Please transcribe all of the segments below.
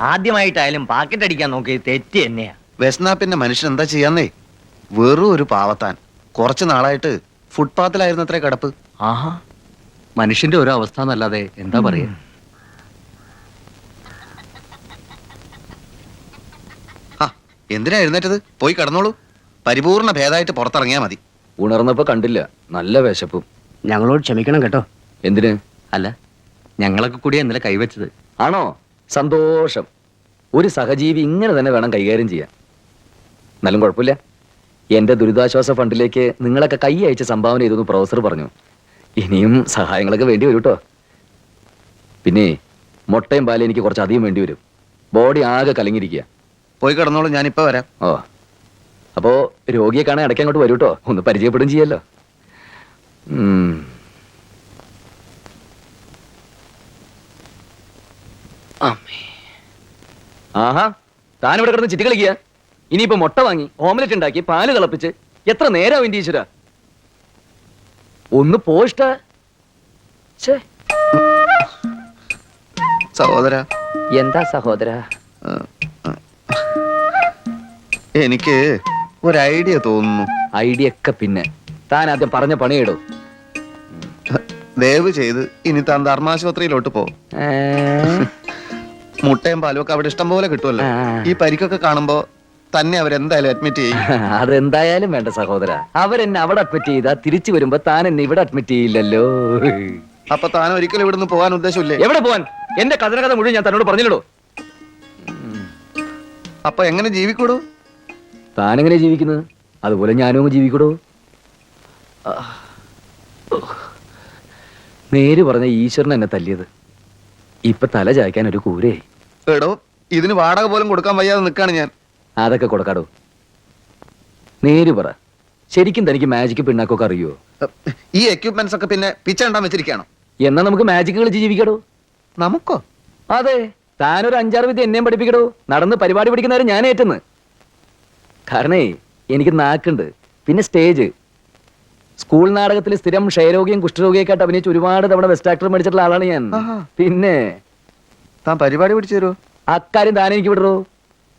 ആദ്യമായിട്ടായാലും packet അടിക്കാൻ നോക്കി തെറ്റ് തന്നെയാ. വിശന്നാ പിന്നെ മനുഷ്യൻ എന്താ ചെയ്യാന്നേ? വെറും ഒരു പാവത്താൻ. കുറച്ചു നാളായിട്ട് ഫുട്പാത്തിലായിരുന്നു അത്രേ കിടപ്പ്. ആഹാ. മനുഷ്യന്റെ ഒരു അവസ്ഥ എന്നല്ലാതെ എന്താ പറയാ? ആ എന്തിനാ എഴുന്നേറ്റത്? പോയി കടന്നോളൂ. പരിപൂർണ ഭേദമായിട്ട് പുറത്തിറങ്ങിയാ മതി. ഉണർന്നപ്പോ കണ്ടില്ല. നല്ല വിശപ്പും. ഞങ്ങളോട് ക്ഷമിക്കണം കേട്ടോ. എന്തിന്? അല്ല ഞങ്ങളൊക്കെ കൂടിയാ ഇന്നലെ കൈവച്ചത്. ആണോ? സന്തോഷം. ഒരു സഹജീവി ഇങ്ങനെ തന്നെ വേണം കൈകാര്യം ചെയ്യാൻ. എന്നാലും കുഴപ്പമില്ല. എന്റെ ദുരിതാശ്വാസ ഫണ്ടിലേക്ക് നിങ്ങളൊക്കെ കൈ അയച്ച് സംഭാവന ചെയ്തെന്ന് പ്രൊഫസർ പറഞ്ഞു. ഇനിയും സഹായങ്ങളൊക്കെ വേണ്ടി വരും കേട്ടോ പിന്നെ മുട്ടയും പാലും എനിക്ക് കുറച്ച് അധികം വേണ്ടി വരും. ബോഡി ആകെ കലങ്ങിയിരിക്കുക പോയി കിടന്നോളൂ ഞാനിപ്പോ വരാം. ഓ. അപ്പോ രോഗിയെ കാണാൻ ഇടയ്ക്ക് അങ്ങോട്ട് വരൂ കേട്ടോ ഒന്ന് പരിചയപ്പെടും ചെയ്യല്ലോ ഉം. താൻ ഇവിടെ കിടന്ന് ചിറ്റി കളിക്കുക. ഇനിയിപ്പോ മുട്ട വാങ്ങി ഓംലെറ്റ് ഉണ്ടാക്കി പാൽ തിളപ്പിച്ച് എത്ര നേരം വേണ്ടി ഈശ്വര. ഒന്ന് പോഷ്ട സഹോദര. എന്താ സഹോദര? എനിക്ക് ഒരു ഐഡിയ തോന്നുന്നു. ഐഡിയ ഒക്കെ പിന്നെ. താൻ ആദ്യം പറഞ്ഞ പണിയിടൂ. ദയവ് ചെയ്ത് ഇനി താൻ ധർമാശുപത്രിയിലോട്ട് പോ? മുട്ടയും പാലും ഒക്കെ അവിടെ ഇഷ്ടം പോലെ കിട്ടുമല്ലോ. ആ. ഈ പരിക്കൊക്കെ കാണുമ്പോ തന്നെ അവരെന്തായാലും അഡ്മിറ്റ് ചെയ്യും. അതെന്തായാലും വേണ്ട സഹോദര. അവരെന്നെ അവിടെ അഡ്മിറ്റ് ചെയ്താ തിരിച്ചു വരുമ്പോ താൻ എന്നെ ഇവിടെ അഡ്മിറ്റ് ചെയ്യില്ലല്ലോ. അപ്പൊ താൻ ഒരിക്കലും ഇവിടുന്ന് പോകാൻ ഉദ്ദേശമില്ലേ? എവിടെ പോവാൻ? എന്റെ കഥന കഥ മുഴുവൻ ഞാൻ തന്നോട് പറഞ്ഞില്ലടോ. അപ്പൊ എങ്ങനെ ജീവിക്കൂടൂ? താൻ എങ്ങനെ ജീവിക്കുന്നത്? അതുപോലെ ഞാനും അങ്ങ് ജീവിക്കടോ. ആ. നേര് പറഞ്ഞ ഈശ്വരൻ എന്നെ തല്ലിയത്. ഇപ്പൊ തല ചായ്ക്കാൻ ഒരു കൂരേ. എടോ ഇതിന് വാടക പോലും കൊടുക്കാൻ വയ്യാതെ നിൽക്കാണ് ഞാൻ. അതൊക്കെ കൊടുക്കാടോ. നേര് പറ. ശരിക്കും തനിക്ക് മാജിക് പിണ്ണാക്കൊക്കെ അറിയോ? ഈ എക്യുപ്മെന്റ്സ് ഒക്കെ പിന്നെ പിച്ചണ്ടാൻ വെച്ചിരിക്കുകയാണോ? എന്നാ നമുക്ക് മാജിക് കളിച്ച് ജീവിക്കടോ? നമുക്കോ? അതെ. താനൊരു അഞ്ചാറ് വിദ്യ എന്നെയും പഠിപ്പിക്കടോ. നടന്ന് പരിപാടി പഠിക്കുന്നവരെ ഞാൻ ഏറ്റെന്ന്. കാരണേ എനിക്ക് നാക്കുണ്ട്. പിന്നെ സ്റ്റേജ് സ്കൂൾ നാടകത്തിൽ സ്ഥിരം ക്ഷയരോഗിയും കുഷ്ഠരോഗിയൊക്കെ ആയിട്ട് അഭിനയിച്ച് ഒരുപാട് തവണ ബെസ്റ്റ് ആക്ടർ മേടിച്ചിട്ടുള്ള ആളാണ് ഞാൻ. പിന്നെ താൻ പരിപാടി പിടിച്ചു തരുമോ അക്കാര്യം താൻ എനിക്ക് വിടറോ?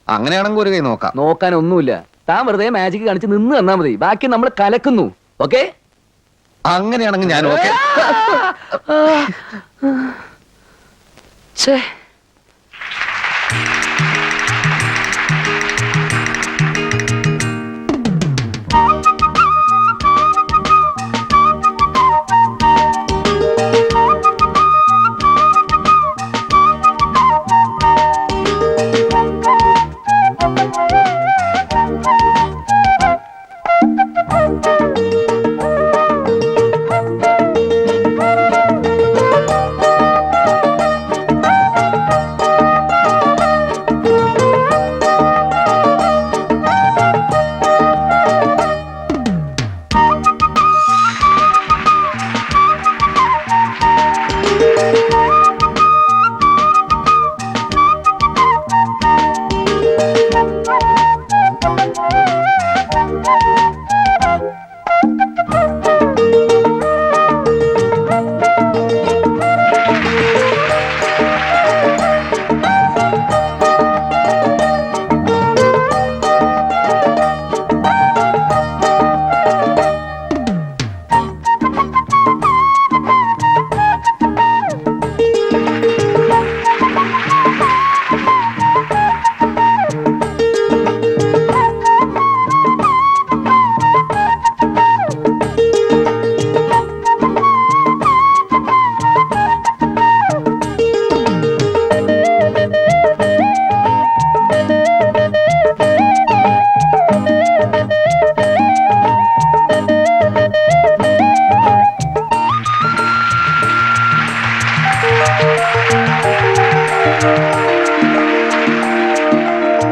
അങ്ങനെയാണെങ്കിൽ ഒരു കൈ നോക്കാം. നോക്കാൻ ഒന്നുമില്ല താൻ വെറുതെ മാജിക് കാണിച്ച് നിന്ന് തന്നാ മതി. ബാക്കി നമ്മൾ കലക്കുന്നു. ഓക്കെ? അങ്ങനെയാണെങ്കിൽ ഞാൻ ഓക്കെ.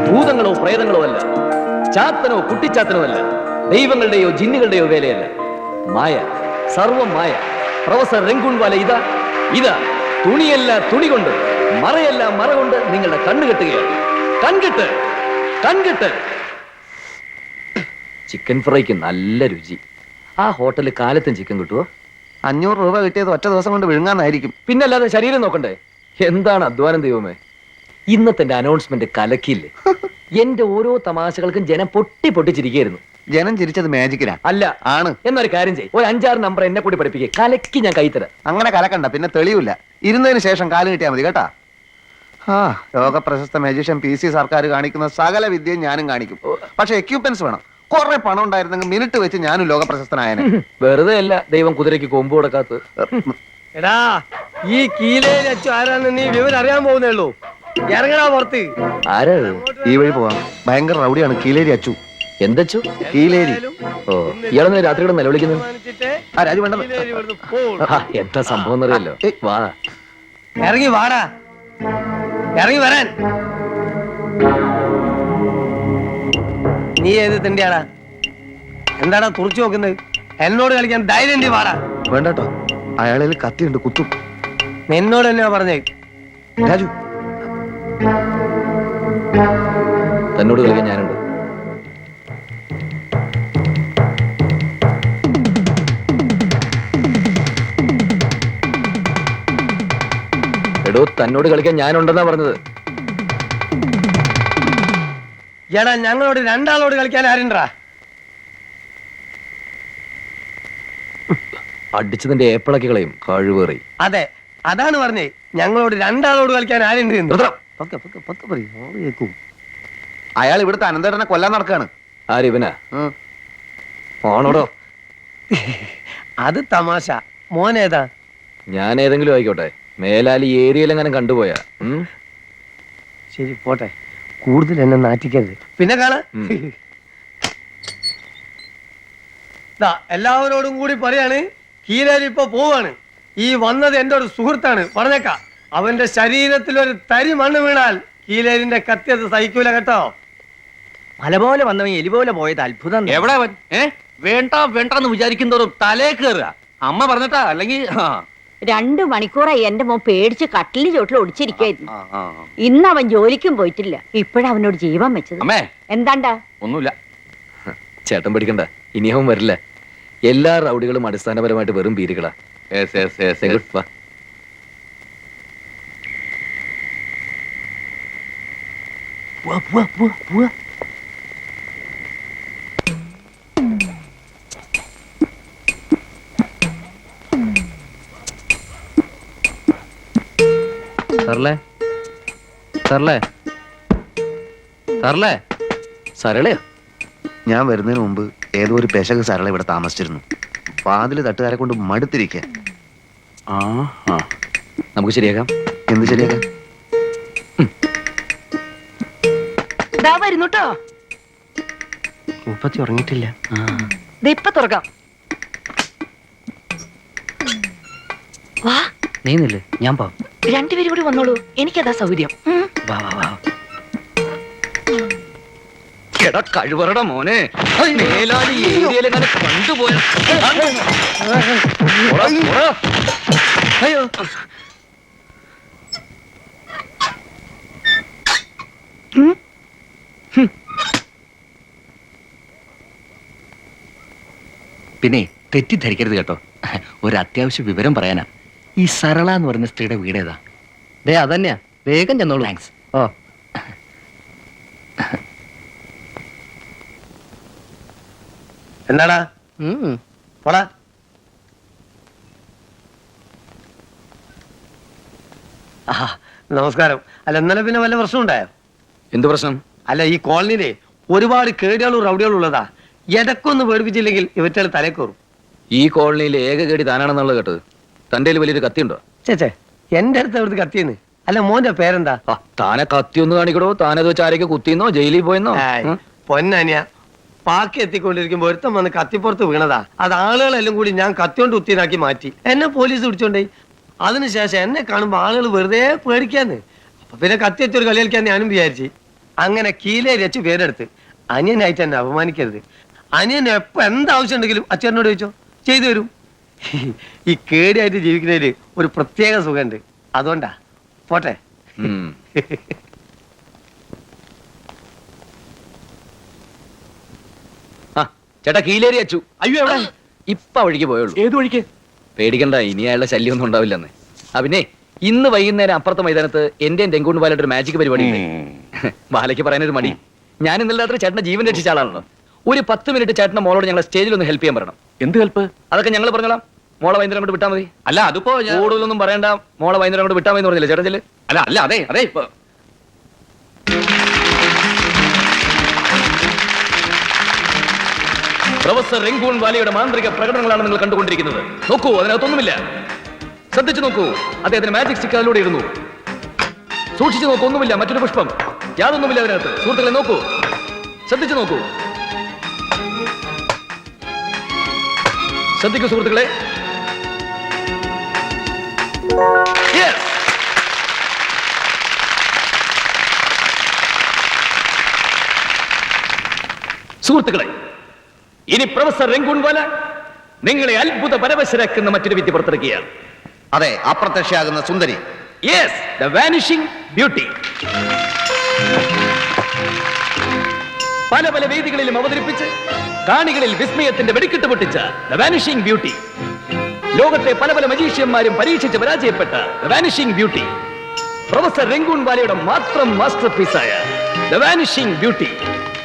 ഭൂതങ്ങളോ പ്രേതങ്ങളോ അല്ല. ചാത്തനോ കുട്ടിച്ചാത്തനോ അല്ല. ദൈവങ്ങളുടെയോ ജിന്നുകളുടെയോ വേലയല്ല. മായ സർവം മായ പ്രൊഫസർ രംഗുൺവാല ഇതാ ഇതാ. തുണിയല്ല തുണി കൊണ്ട് മറയല്ല മറ കൊണ്ട് നിങ്ങളുടെ കണ്ണു കെട്ടുകയാണ്. കൺകെട്ട് കൺകെട്ട്. ചിക്കൻ ഫ്രൈക്ക് നല്ല രുചി. ആ ഹോട്ടലിൽ കാലത്തും ചിക്കൻ കിട്ടുമോ അഞ്ഞൂറ് രൂപ കിട്ടിയത് ഒറ്റ ദിവസം കൊണ്ട് വിഴുങ്ങാന്നായിരിക്കും. പിന്നല്ലാതെ ശരീരം നോക്കണ്ടേ? എന്താണ് അധ്വാനം ദൈവമേ? ഇന്നത്തെ എന്റെ അനൗൺസ്മെന്റ് കലക്കില്ലേ എന്റെ ഓരോ തമാശകൾക്കും ജനം പൊട്ടി പൊട്ടിച്ചിരിക്കുന്നു ജനം ചിരിച്ചത് മാജിക്കിനാ അല്ല ആണ്. എന്നൊരു കാര്യം ചെയ്യും. ഒരു അഞ്ചാറ് നമ്പർ എന്നെ കൂടി പഠിപ്പിക്കുക കലക്കി ഞാൻ കൈത്തരാം അങ്ങനെ കലക്കണ്ട പിന്നെ തെളിയില്ല ഇരുന്നതിന് ശേഷം കാൽ കിട്ടിയാൽ മതി കേട്ടാ? ആ ലോക പ്രശസ്ത മജീഷ്യൻ പി സി സർക്കാർ കാണിക്കുന്ന സകല വിദ്യയും ഞാനും കാണിക്കും. പക്ഷെ എക്യൂപ്മെന്റ്സ് വേണം. കുറെ പണം ഉണ്ടായിരുന്നെങ്കിൽ മിനിറ്റ് വെച്ച് ഞാനും ലോക പ്രശസ്തനായനെ വെറുതെ അല്ല ദൈവം കുതിരയ്ക്ക് കൊമ്പ് കൊടുക്കാത്ത എടാ ഈ കീലയിൽ അച്ചു ആരാന്ന് നീ വിവരം അറിയാൻ പോകുന്നേ ഉള്ളൂ. ഇറങ്ങടാ പുറത്ത്. ആരാ ഈ വഴി പോവാം. ഭയങ്കര റൗഡിയാണ് കീലേരി അച്ചു. എന്തച്ചു കീലേരി. ഓ ഇയാളെന്ന് രാത്രിയുടെ നിലവിളിക്കുന്നത് തീരുമാനിച്ചിട്ടേ ആ രാജു വേണ്ട കീലേരി ഇവിടുന്ന് പോവുള്ളൂ. ആ, എന്താ സംഭവം എന്നറിയല്ലോ. വാ. ഇറങ്ങി വാടാ. ഇറങ്ങി വരാൻ. നീ ഏത് തിണ്ടിയാടാ? എന്താടാ തുറച്ചു നോക്കുന്നത്? എന്നോട് കളിക്കാൻ ധൈര്യം ഉണ്ട് വാടാ. വേണ്ട കേട്ടോ അയാളിൽ കത്തിയുണ്ട് കുത്തും. എന്നോട് തന്നെയാ പറഞ്ഞേ? രാജു. തന്നോട് കളിക്കാൻ ഞാനുണ്ട്. എടോ തന്നോട് കളിക്കാൻ ഞാനുണ്ടെന്നാ പറഞ്ഞത്. എടാ ഞങ്ങളോട് രണ്ടാളോട് കളിക്കാൻ ആരുണ്ടാ അടിച്ചതിന്റെ ഏപ്പിളക്കി കളയും കഴിവേറി അതെ അതാണ് പറഞ്ഞേ ഞങ്ങളോട് രണ്ടാളോട് കളിക്കാൻ ആരുണ്ട് എന്ന്. പറയ്. ആൾ കേൾക്കും. അയാൾ ഇവിടുത്തെ അനന്തരനെ കൊല്ലാൻ നടക്കാണ് ആരിവനാ ഉം. ആണോടോ അത് തമാശ മോനേതാ ഞാൻ ഏതെങ്കിലും ആയിക്കോട്ടെ മേലാലി ഏരിയയിലെങ്ങനെ കണ്ടുപോയാ ഉം? ശരി പോട്ടെ കൂടുതൽ എന്നെ നാറ്റിക്കരുത്. പിന്നെ കാണാ. എല്ലാവരോടും കൂടി പറയാണ് കീലേരി ഇപ്പൊ പോവാണ്. ഈ വന്നത് എന്റെ ഒരു സുഹൃത്താണ്. പറഞ്ഞേക്ക അവന്റെ ശരീരത്തിൽ ഒരു തരി മണ്ണ് വീണാൽ കീലേരിന്റെ കത്തിയത് സഹിക്കൂല കേട്ടോ. മലപോലെ വന്നവൻ എലി പോലെ പോയത് അത്ഭുതം. എവിടെ അവൻ? ഏ? വേണ്ട വേണ്ടെന്ന് വിചാരിക്കുന്നതോറും തലേ കയറുക അമ്മ പറഞ്ഞിട്ടാ അല്ലെങ്കിൽ ആ. രണ്ടു മണിക്കൂറായി എന്റെ മോൻ പേടിച്ച് കട്ടിലിന് ചോട്ടിൽ ഒടിച്ചിരിക്കായിരുന്നു. ഇന്ന് അവൻ ജോലിക്കും പോയിട്ടില്ല. ഇപ്പോഴവനോട് ജീവൻ വെച്ചത്. അമ്മേ. എന്താണ്ടാ? ഒന്നുമില്ല. ചേട്ടൻ പഠിക്കണ്ട. ഇനി അവൻ വരില്ല. എല്ലാ റൗഡികളും അടിസ്ഥാനപരമായിട്ട് വെറും പീരുകളാ. പോവാ പോവാ പോവാ Say സർലേ സർലേ സർലേ സരളയോ. ഞാൻ വരുന്നതിന് മുമ്പ് ഏതോ ഒരു പേശക സരള ഇവിടെ താമസിച്ചിരുന്നു. വാതിൽ തട്ടുകാരെ കൊണ്ട് മടുത്തിരിക്കുക ആ, ആ. നമുക്ക് ശരിയാക്കാം. എന്ത് ശരിയാക്കാം? ദാ വരുന്നുട്ടോ മുപ്പത്തി ഉറങ്ങിയിട്ടില്ല. ദേ ഇപ്പൊ തുറക്കാം. വാ. നീ ഞാൻ പോവാം. രണ്ടുപേരും കൂടി വന്നോളൂ. എനിക്കതാ സൗകര്യം. വാ വാ വാ. എടാ കഴിവറട മോനെ. മേലാൽ ഈ ഏരിയയിലെങ്ങനെ കണ്ടുപോയ. അയ്യോ. പിന്നെ തെറ്റിദ്ധരിക്കരുത് കേട്ടോ. ഒരു അത്യാവശ്യ വിവരം പറയാനാ. ഈ സരള എന്ന് പറയുന്ന സ്ത്രീയുടെ വീട് ഏതാ? ദേ അതന്നെയാ. വേഗം ചെന്നോളൂ. താങ്ക്സ് ഓ. എന്താടാ പോടാ. നമസ്കാരം. അല്ല ഇന്നലെ പിന്നെ വല്ല പ്രശ്നം ഉണ്ടായോ? എന്ത് പ്രശ്നം? അല്ല ഈ കോളനിയിലെ ഒരുപാട് കേടുകളും റൗഡികളും ഉള്ളതാ. ഇടക്കൊന്ന് പേടിപ്പിച്ചില്ലെങ്കിൽ ഇവറ്റകൾ തലേ കയറും. ഈ കോളനിയിലെ ഏക കേടി താനാണെന്നുള്ളത് കേട്ടത്. തന്റെ വലിയൊരു കത്തിയുണ്ടോ? ചേച്ചേ എന്റെ അടുത്ത് അവിടുത്തെ കത്തിയെന്ന്. അല്ല മോന്റെ പേരെന്താ? ആ, താനെ കത്തി ഒന്ന് കാണിക്കടോ. താനത് വെച്ച് ആരൊക്കെ കുത്തിന്നോ ജയിലിൽ പോയെന്നോ? ഉം? പൊന്നനിയ പാക്കി എത്തിക്കൊണ്ടിരിക്കുമ്പോ ഒരുത്തം വന്ന് കത്തിപ്പുറത്ത് വീണതാ. അത് ആളുകളെല്ലാം കൂടി ഞാൻ കത്തിയോണ്ട് കുത്തിനാക്കി മാറ്റി. എന്നെ പോലീസ് പിടിച്ചോണ്ടേ. അതിനുശേഷം എന്നെ കാണുമ്പോ ആളുകൾ വെറുതെ പേടിക്കാന്ന്. അപ്പൊ പിന്നെ കത്തി എത്തിയൊരു കളി കളിക്കാൻ ഞാനും വിചാരിച്ചു. അങ്ങനെ കീലേരി രച്ച് പേരെടുത്ത്. അനിയനായിട്ട് എന്നെ അപമാനിക്കരുത്. അനിയൻ എപ്പോ എന്താവശ്യം ഉണ്ടെങ്കിലും അച്ഛനോട് ചോദിച്ചോ. ചെയ്തു തരും. ഈ കേടിയായിട്ട് ജീവിക്കുന്നതിൽ ഒരു പ്രത്യേക സുഖമുണ്ട്. അതുകൊണ്ടാ. പോട്ടെ. ചേട്ടാ കീലേരി അച്ചു. അയ്യോ എവിടെ? ഇപ്പ വഴിക്ക് പോയുള്ളൂ. ഏത് വഴിക്ക്? പേടിക്കണ്ട ഇനി അയാളുടെ ശല്യം ഒന്നും ഉണ്ടാവില്ലെന്ന്. ആ പിന്നെ ഇന്ന് വൈകുന്നേരം അപ്പുറത്തെ മൈതാനത്ത് എന്റെ തെങ്കുണ്ട് ബാലയുടെ ഒരു മാജിക് പരിപാടി ഉണ്ട്. ബാലയ്ക്ക് പറയാനൊരു മടി. ഞാൻ ഇന്നലെ രാത്രി ചേട്ടന്റെ ജീവൻ രക്ഷിച്ച ആളാണല്ലോ. ഒരു പത്ത് മിനിറ്റ് ചേട്ടന്റെ മോളോട് ഞങ്ങളെ സ്റ്റേജിൽ ഒന്ന് ഹെൽപ്പ് ചെയ്യാൻ പറയണം. എന്ത് ഹെൽപ്പ് അതൊക്കെ ഞങ്ങൾ പറഞ്ഞോളാം. മോളെ വൈകുന്നേരം കൊണ്ട് വിട്ടാൽ മതി. അല്ല അതിപ്പോ കൂടുതലൊന്നും പറയണ്ട. മോളെ വൈകുന്നേരം കൊണ്ട് വിട്ടാൽ മതി പറഞ്ഞില്ലേ ചേട്ടൻ ചെല്ല്. അല്ല അല്ല അതെ അതെ ഇപ്പൊ പ്രൊഫസർ രംഗൂൺ വാലിയുടെ മാന്ത്രിക പ്രകടനങ്ങളാണ് നിങ്ങൾ കണ്ടുകൊണ്ടിരിക്കുന്നത്. നോക്കൂ അതിനകത്തൊന്നുമില്ല. ശ്രദ്ധിച്ചു നോക്കൂ അദ്ദേഹത്തിന് മാജിക് സിക്കാലിലൂടെ ഇരുന്നു സൂക്ഷിച്ചു നോക്കൂ ഒന്നുമില്ല മറ്റൊരു പുഷ്പം. യാതൊന്നുമില്ല അതിനകത്ത്. സുഹൃത്തുക്കളെ നോക്കൂ. ശ്രദ്ധിച്ചു നോക്കൂ. ശ്രദ്ധിക്കൂ സുഹൃത്തുക്കളെ. സുഹൃത്തുക്കളെ ഇനി പ്രൊഫസർ രംഗൂൺവാല നിങ്ങളെ അത്ഭുത പരവശരാക്കുന്ന മറ്റൊരു വിദ്യ പുറത്തിറക്കുകയാണ് അതെ അപ്രത്യക്ഷയാകുന്ന സുന്ദരി. യെസ് ദ വാനിഷിംഗ് ബ്യൂട്ടി പല പല വേദികളിലും അവതരിപ്പിച്ച് കാണികളിൽ വിസ്മയത്തിന്റെ വെടിക്കെട്ട് പൊട്ടിച്ച ദ വാനിഷിംഗ് ബ്യൂട്ടി ലോകത്തെ പല പല മജീഷ്യന്മാരും പരീക്ഷിച്ച് പരാജയപ്പെട്ട the vanishing beauty professor Rangoon വാലയുടെ മാത്രം മാസ്റ്റർ പീസായ ദ വാനിഷിംഗ് ബ്യൂട്ടി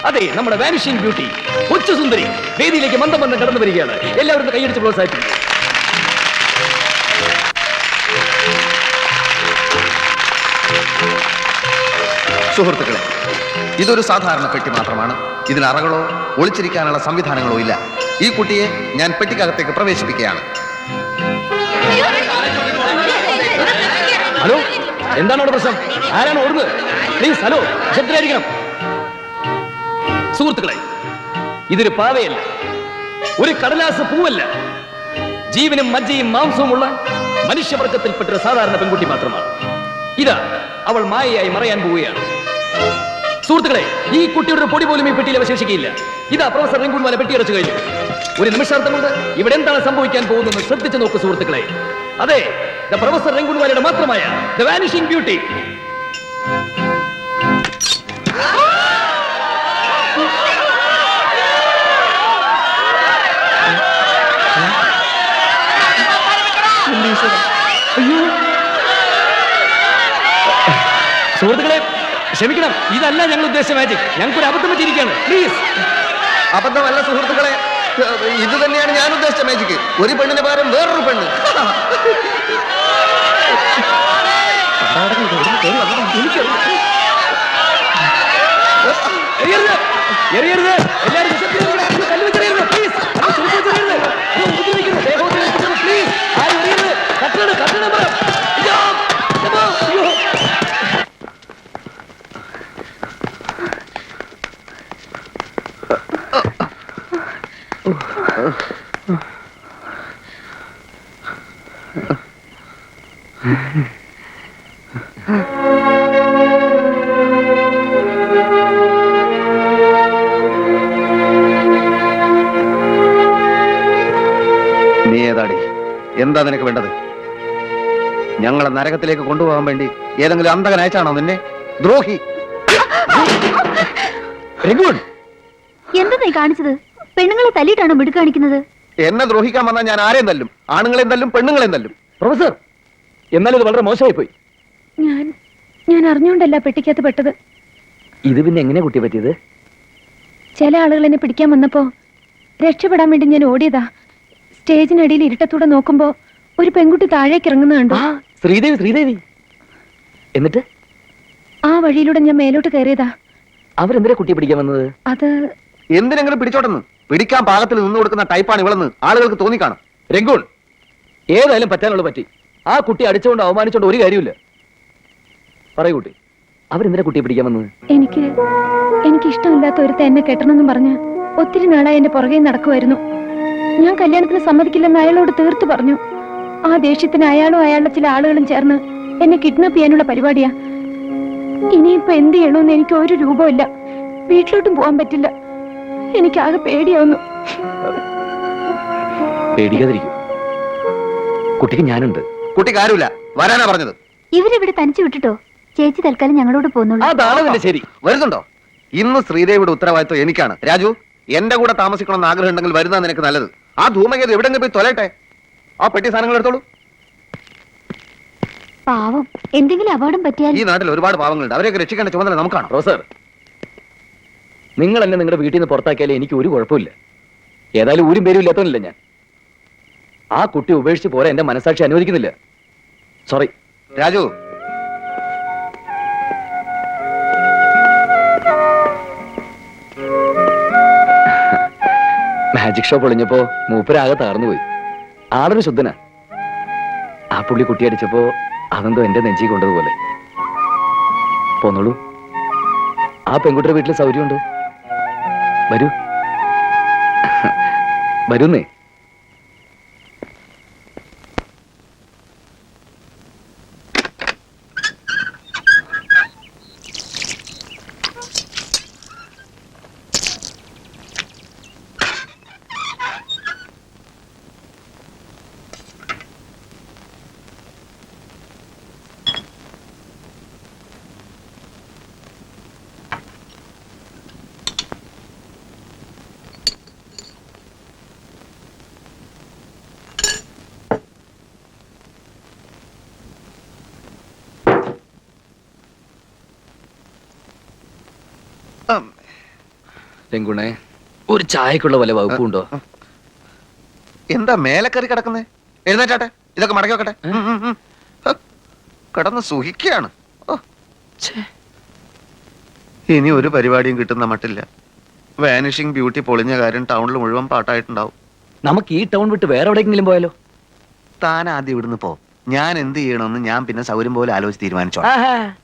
അതെ നമ്മുടെ വാനിഷിംഗ് ബ്യൂട്ടി കൊച്ചു സുന്ദരി വേദിയിലേക്ക് മന്ദം കടന്നു വരികയാണ്. എല്ലാവരും കൈയടിച്ച് പ്രോത്സാഹിപ്പിക്കും സുഹൃത്തുക്കളെ ഇതൊരു സാധാരണ പെട്ടി മാത്രമാണ്. ഇതിന് അറകളോ ഒളിച്ചിരിക്കാനുള്ള സംവിധാനങ്ങളോ ഇല്ല. ഈ കുട്ടിയെ ഞാൻ പെട്ടിക്കകത്തേക്ക് പ്രവേശിപ്പിക്കുകയാണ്. ഹലോ എന്താണ് അവിടെ പ്രശ്നം? ആരാണ് ഓടുന്നത്? പ്ലീസ് ഹലോ ശബ്ദരായിരിക്കണം സുഹൃത്തുക്കളെ ഇതൊരു പാവയല്ല. ഒരു കടലാസ് പൂവല്ല. ജീവനും മജ്ജയും മാംസവുമുള്ള മനുഷ്യവർഗത്തിൽപ്പെട്ട സാധാരണ പെൺകുട്ടി മാത്രമാണ്. ഇതാ അവൾ മായയായി മറയാൻ പോവുകയാണ്. സുഹൃത്തുക്കളെ ഈ കുട്ടിയുടെ പൊടി പോലും ഈ പെട്ടിയിൽ അവശേഷിക്കില്ല ഇതാ പ്രൊഫസർ പെട്ടി പെട്ടിയടച്ചു കഴിഞ്ഞു. ഒരു നിമിഷാർത്ഥം കൊണ്ട് ഇവിടെ എന്താണ് സംഭവിക്കാൻ പോകുന്നത് ശ്രദ്ധിച്ചു നോക്കൂ സുഹൃത്തുക്കളെ. അതെ ദ പ്രൊഫസർ രംഗുൺവാലയുടെ മാത്രമായ ദ വാനിഷിംഗ് ബ്യൂട്ടി ക്ഷമിക്കണം ഇതല്ല ഞങ്ങൾ ഉദ്ദേശിച്ച മാജിക് ഞങ്ങൾക്ക് ഒരു അബദ്ധം പറ്റിയിരിക്കുകയാണ്. പ്ലീസ് അബദ്ധമല്ല സുഹൃത്തുക്കളെ. ഇത് തന്നെയാണ് ഞാൻ ഉദ്ദേശിച്ച മാജിക് ഒരു പെണ്ണിന് പകരം വേറൊരു പെണ്ണ്. എന്താ നിനക്ക് വേണ്ടത്? ഞങ്ങളെ നരകത്തിലേക്ക് കൊണ്ടുപോകാൻ വേണ്ടി ഏതെങ്കിലും അന്തകൻ അയച്ചാണോ നിന്നെ? ദ്രോഹി! രഘുവൺ എന്താ നീ കാണിച്ചത്? പെണ്ണുങ്ങളെ തല്ലിയിട്ടാണോ മിടുക്ക് കാണിക്കുന്നത്? എന്നെ ദ്രോഹിക്കാൻ വന്നാൽ ഞാൻ ആരെയും തല്ലും? ആണുങ്ങളെയും തല്ലും പെണ്ണുങ്ങളെയും തല്ലും? പ്രൊഫസർ എന്നാൽ ഇത് വളരെ മോശമായി പോയി ഞാൻ ഞാൻ അറിഞ്ഞുകൊണ്ടല്ല പെട്ടിക്കകത്ത് പെട്ടത്. ഇത് പിന്നെ എങ്ങനെ കുട്ടി പറ്റിയത്? ചില ആളുകൾ എന്നെ പിടിക്കാൻ വന്നപ്പോ രക്ഷപ്പെടാൻ വേണ്ടി ഞാൻ ഓടിയതാ. സ്റ്റേജിനടിയിൽ ഇരുട്ടത്തൂടെ നോക്കുമ്പോ ഒരു പെൺകുട്ടി താഴേക്ക് ഇറങ്ങുന്നുണ്ടോ ആ ശ്രീദേവി ശ്രീദേവി. എന്നിട്ട്? ആ വഴിയിലൂടെ ഞാൻ മേലോട്ട് കയറിയതാ. അവരെന്തിനാ കുട്ടിയെ പിടിക്കാൻ വന്നത്? അത് എന്തിനെങ്കിലും പിടിച്ചോട്ടെന്ന്. പിടിക്കാൻ പാകത്തിൽ നിന്ന് കൊടുക്കുന്ന ടൈപ്പാണ് ഇവളെന്ന് ആളുകൾക്ക് തോന്നിക്കാണും. രംഗൂൺ ഏതായാലും പറ്റാനുള്ള പറ്റി. ആ കുട്ടി അടിച്ചുകൊണ്ട് അവമാനിച്ചോണ്ട് ഒരു കാര്യമില്ല പറയൂ കുട്ടി അവരെന്തിനാ കുട്ടിയെ പിടിക്കാൻ വന്നത്? എനിക്ക് എനിക്ക് ഇഷ്ടമില്ലാത്ത ഒരുത്ത എന്നെ കെട്ടണമെന്നും പറഞ്ഞ് ഒത്തിരി നാളായി എന്റെ പുറകെ നടക്കുമായിരുന്നു ഞാൻ കല്യാണത്തിന് സമ്മതിക്കില്ലെന്ന് അയാളോട് തീർത്തു പറഞ്ഞു. ആ ദേഷ്യത്തിന് അയാളും അയാളുടെ ചില ആളുകളും ചേർന്ന് എന്നെ കിഡ്നാപ്പ് ചെയ്യാനുള്ള പരിപാടിയാ. ഇനിയിപ്പോ എന്ത് ചെയ്യണമെന്ന് എനിക്ക് ഒരു രൂപമില്ല വീട്ടിലോട്ടും പോകാൻ പറ്റില്ല. എനിക്ക് ആകെ പേടിയാവുന്നു. പേടിക്കാതിരിക്കും. കുട്ടിക്ക് ഞാനുണ്ട്. കുട്ടിക്ക് ആരുമില്ല വരാനാ പറഞ്ഞത്. ഇവരിവിടെ തനിച്ചു വിട്ടിട്ടോ? ചേച്ചി തൽക്കാലം ഞങ്ങളോട് പോകുന്നുണ്ടോ അതാണ് ശരി. വരുന്നുണ്ടോ? ഇന്ന് ശ്രീദേവിയുടെ ഉത്തരവാദിത്വം എനിക്കാണ്. രാജു എന്റെ കൂടെ താമസിക്കണമെന്ന് ആഗ്രഹം ഉണ്ടെങ്കിൽ വരുന്ന നിനക്ക് നല്ലത്. ആ ധൂമകേത് എവിടെ പോയി തൊലട്ടെ ആ പെട്ടി സാധനങ്ങൾ എടുത്തോളൂ. പാവം. എന്തെങ്കിലും അപകടം പറ്റിയാൽ ഈ നാട്ടിൽ ഒരുപാട് പാവങ്ങളുണ്ട്. അവരെയൊക്കെ രക്ഷിക്കേണ്ട ചുമതല നമുക്കാണ് റോസർ നിങ്ങൾ എന്നെ നിങ്ങളുടെ വീട്ടിൽ നിന്ന് പുറത്താക്കിയാലേ എനിക്ക് ഒരു കുഴപ്പമില്ല. ഏതായാലും ഊരും പേരും ഇല്ലാത്തവനില്ല ഞാൻ. ആ കുട്ടി ഉപേക്ഷിച്ച് പോരാ എന്റെ മനസാക്ഷി അനുവദിക്കുന്നില്ല. സോറി രാജു മാജിക് ഷോ പൊളിഞ്ഞപ്പോ മൂപ്പരാകെ തകർന്നു പോയി ആളൊരു ശുദ്ധനാ. ആ പുള്ളി കുട്ടി കുട്ടിയടിച്ചപ്പോ അതെന്തോ എന്റെ നെഞ്ചി കൊണ്ടതുപോലെ. പോന്നോളൂ. ആ പെൺകുട്ടിയുടെ വീട്ടിൽ സൗകര്യമുണ്ട്? വരൂ. വരുന്നേ ഉം, രംഗുണേ ഒരു ചായക്കുള്ള വല്ല വകുപ്പുണ്ടോ എന്താ മേലക്കറി കിടക്കുന്നേ? എഴുന്നേറ്റാട്ടെ ഇതൊക്കെ മടക്കി വെക്കട്ടെ. കിടന്ന് സുഖിക്കുകയാണ്. ഇനി ഒരു പരിപാടിയും കിട്ടുന്ന മട്ടില്ല. വാനിഷിംഗ് ബ്യൂട്ടി പൊളിഞ്ഞ കാര്യം ടൗണിൽ മുഴുവൻ പാട്ടായിട്ടുണ്ടാവും. നമുക്ക് ഈ ടൗൺ വിട്ട് വേറെ എവിടെയെങ്കിലും പോയാലോ? താൻ ആദ്യം ഇവിടുന്ന് പോ. ഞാൻ എന്ത് ചെയ്യണമെന്ന് ഞാൻ പിന്നെ സൗകര്യം പോലെ ആലോചിച്ച് തീരുമാനിച്ചോ.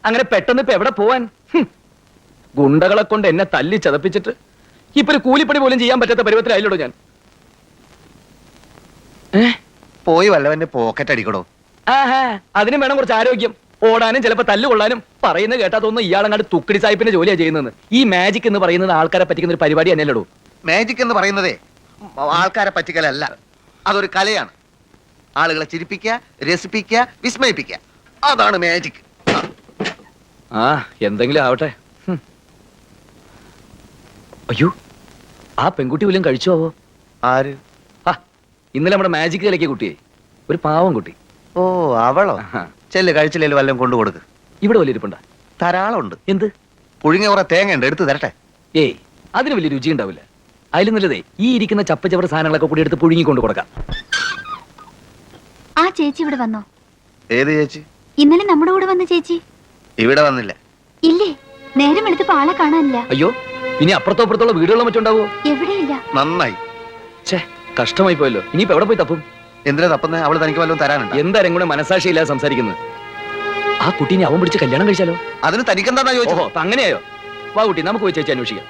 അങ്ങനെ പെട്ടെന്ന് ഇപ്പൊ എവിടെ പോവാൻ? ഗുണ്ടകളെ കൊണ്ട് എന്നെ തല്ലി ചതപ്പിച്ചിട്ട് ഇപ്പൊ കൂലിപ്പണി പോലും ചെയ്യാൻ പറ്റാത്ത പരുവത്തിലായില്ലോ ഞാൻ? പോയി വല്ലവന്റെ പോക്കറ്റ് അടിക്കടോ. ആഹാ, അതിനും വേണം കുറച്ച് ആരോഗ്യം. ഓടാനും ചിലപ്പോ തല്ലുകൊള്ളാനും പറയുന്നത് കേട്ടാ തോന്നുന്നു ഇയാളങ്ങാണ്ട് തുക്കിടി സാഹിപ്പിന്റെ ജോലിയാ ചെയ്യുന്നത് ഈ മാജിക് എന്ന് പറയുന്നത് ആൾക്കാരെ പറ്റിക്കുന്ന ഒരു പരിപാടി തന്നെയല്ലോ മാജിക് എന്ന് പറയുന്നതേ ആൾക്കാരെ പറ്റിക്കലല്ല. അതൊരു കലയാണ്. ആളുകളെ ചിരിപ്പിക്ക രസിപ്പിക്ക വിസ്മയിപ്പിക്ക അതാണ് മാജിക് ആ. എന്തെങ്കിലും ആവട്ടെ. അയ്യോ. ആ പെൺകുട്ടി വല്ലതും കഴിച്ചോവോ ആര്? ആ ഇന്നലെ നമ്മുടെ മാജിക് കലക്കിയ കുട്ടിയെ. ഒരു പാവം കുട്ടി. ഓ അവളോ? ചെല്ല് കഴിച്ചില്ലേലും വല്ലതും കൊണ്ടു കൊടുക്ക്. ഇവിടെ വലിയ ഇരിപ്പുണ്ട? ധാരാളമുണ്ട്. എന്ത്? പുഴുങ്ങിയ കുറെ തേങ്ങ ഉണ്ട് എടുത്ത് തരട്ടെ. ഏയ് അതിന് വലിയ രുചി ഉണ്ടാവില്ല. അതിലും നല്ലതേ ഈ ഇരിക്കുന്ന ചപ്പച്ചവർ സാധനങ്ങളൊക്കെ കൂടി എടുത്ത് പുഴുങ്ങി കൊണ്ടു കൊടുക്കാം. ആ ചേച്ചി ഇവിടെ വന്നോ? ഏത് ചേച്ചി? ഇന്നലെ നമ്മുടെ കൂടെ വന്ന ചേച്ചി? ഇവിടെ വന്നില്ല. ഇല്ലേ? നേരം എടുത്തപ്പോ ആളെ കാണാനില്ല. അയ്യോ ഇനി അപ്പുറത്തോ അപ്പുറത്തുള്ള വീടുകളും മറ്റുണ്ടാവോ? എവിടെയില്ല. നന്നായി. ഛേ കഷ്ടമായി പോയല്ലോ. ഇനിയിപ്പോ എവിടെ പോയി തപ്പും? എന്തിനാ തപ്പുന്നേ? അവൾ തനിക്ക് വല്ലതും തരാനുണ്ട്? എന്തായാലും കൂടെ മനസാക്ഷിയില്ലാതെ സംസാരിക്കുന്നത് ആ കുട്ടീനെ അവൻ പിടിച്ച് കല്യാണം കഴിച്ചാലോ? അതിന് തനിക്കെന്താ ചോദിച്ചു അങ്ങനെയായോ? വാ കുട്ടി നമുക്ക് പോയി ചേച്ചി അന്വേഷിക്കാം.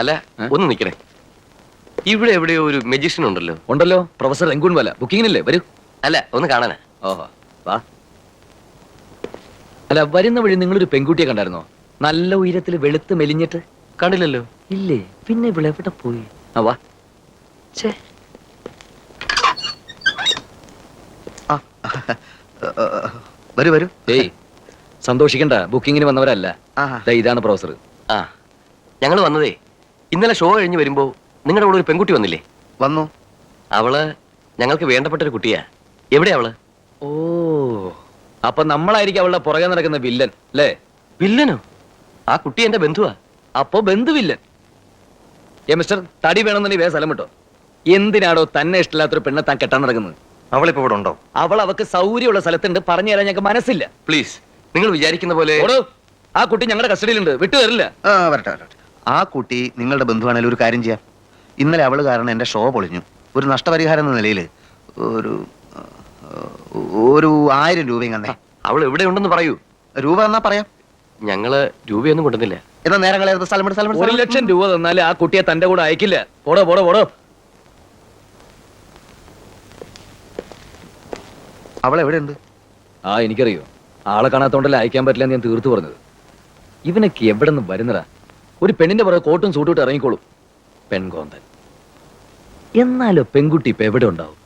അല്ല? ഒന്ന് നിക്കണേ. ഇവിടെ എവിടെയോ ഒരു മെജിഷ്യൻ ഉണ്ടല്ലോ. ഉണ്ടല്ലോ. പ്രൊഫസർ രംഗൂൺ വല ബുക്കിങ്ങിനല്ലേ? വരൂ. അല്ല ഒന്ന് കാണാനാ. ഓഹോ. വാ. അല്ല വരുന്ന വഴി നിങ്ങളൊരു പെൺകുട്ടിയെ കണ്ടായിരുന്നോ? നല്ല ഉയരത്തിൽ വെളുത്ത് മെലിഞ്ഞിട്ട്. കണ്ടില്ലല്ലോ. ഇല്ലേ? പിന്നെ ഇവിടെ എവിടെ പോയി? ആ വാ. ചേ വരൂ വരൂ. ഏയ്. സന്തോഷിക്കണ്ട. ബുക്കിങ്ങിന് വന്നവരല്ല. ഇതാണ് പ്രൊഫസർ. ആ. ഞങ്ങൾ വന്നതേ. ഇന്നലെ ഷോ കഴിഞ്ഞ് വരുമ്പോ നിങ്ങളുടെ കൂടെ ഒരു പെൺകുട്ടി വന്നില്ലേ? വന്നു. അവൾ ഞങ്ങൾക്ക് വേണ്ടപ്പെട്ട ഒരു കുട്ടിയാ. എവിടെയാ അവൾ? ഓ അപ്പൊ നമ്മളായിരിക്കും അവളുടെ പുറകെ നടക്കുന്ന വില്ലൻ അല്ലേ? വില്ലനോ? ആ കുട്ടി എന്റെ ബന്ധുവാ. അപ്പോ ബന്ധുവില്ലൻ ഏ മിസ്റ്റർ തടി വേണമെന്നുണ്ടെങ്കിൽ വേറെ സ്ഥലം വിട്ടോ. എന്തിനാടോ തന്നെ ഇഷ്ടമില്ലാത്തൊരു പെണ്ണെ താൻ കെട്ടാൻ നടക്കുന്നത്? അവളിപ്പോ ഇവിടെ ഉണ്ടോ? അവൾ അവക്ക് സൗകര്യമുള്ള സ്ഥലത്തുണ്ട് പറഞ്ഞു തരാൻ ഞങ്ങൾക്ക് മനസ്സില്ല. പ്ലീസ് നിങ്ങൾ വിചാരിക്കുന്ന പോലെ ഓടോ ആ കുട്ടി ഞങ്ങളുടെ കസ്റ്റഡിയിലുണ്ട് വിട്ടു തരില്ല ആ വരട്ടെ വരട്ടെ. ആ കുട്ടി നിങ്ങളുടെ ബന്ധുവാണെങ്കിലും ഒരു കാര്യം ചെയ്യാം. ഇന്നലെ അവൾ കാരണം എന്റെ ഷോ പൊളിഞ്ഞു. ഒരു നഷ്ടപരിഹാരം എന്ന നിലയിൽ ഒരു ഒരു ആയിരം രൂപയും തന്നെ അവൾ എവിടെ ഉണ്ടെന്ന് പറയൂ. രൂപ എന്നാ പറയാം. ഞങ്ങൾ രൂപയൊന്നും കൊണ്ടുവന്നില്ല. എന്നാ നേരം കളയാത്ത സ്ഥലം സ്ഥലം ഒരു ലക്ഷം രൂപ തന്നാൽ ആ കുട്ടിയെ തന്റെ കൂടെ അയക്കില്ല. പോടോ പോടോ പോടോ. അവൾ എവിടെയുണ്ട്? ആ എനിക്കറിയോ. ആളെ കാണാത്തോണ്ടല്ലേ അയക്കാൻ പറ്റില്ല എന്ന് ഞാൻ തീർത്തു പറഞ്ഞത്. ഇവനൊക്കെ എവിടെ നിന്ന് വരുന്നടാ ഒരു പെണ്ണിന്റെ പുറകെ കോട്ടും സൂട്ടും ഇട്ട് ഇറങ്ങിക്കോളും. പെൺകോന്തൻ. എന്നാലോ പെൺകുട്ടി ഇപ്പൊ എവിടെ ഉണ്ടാവും?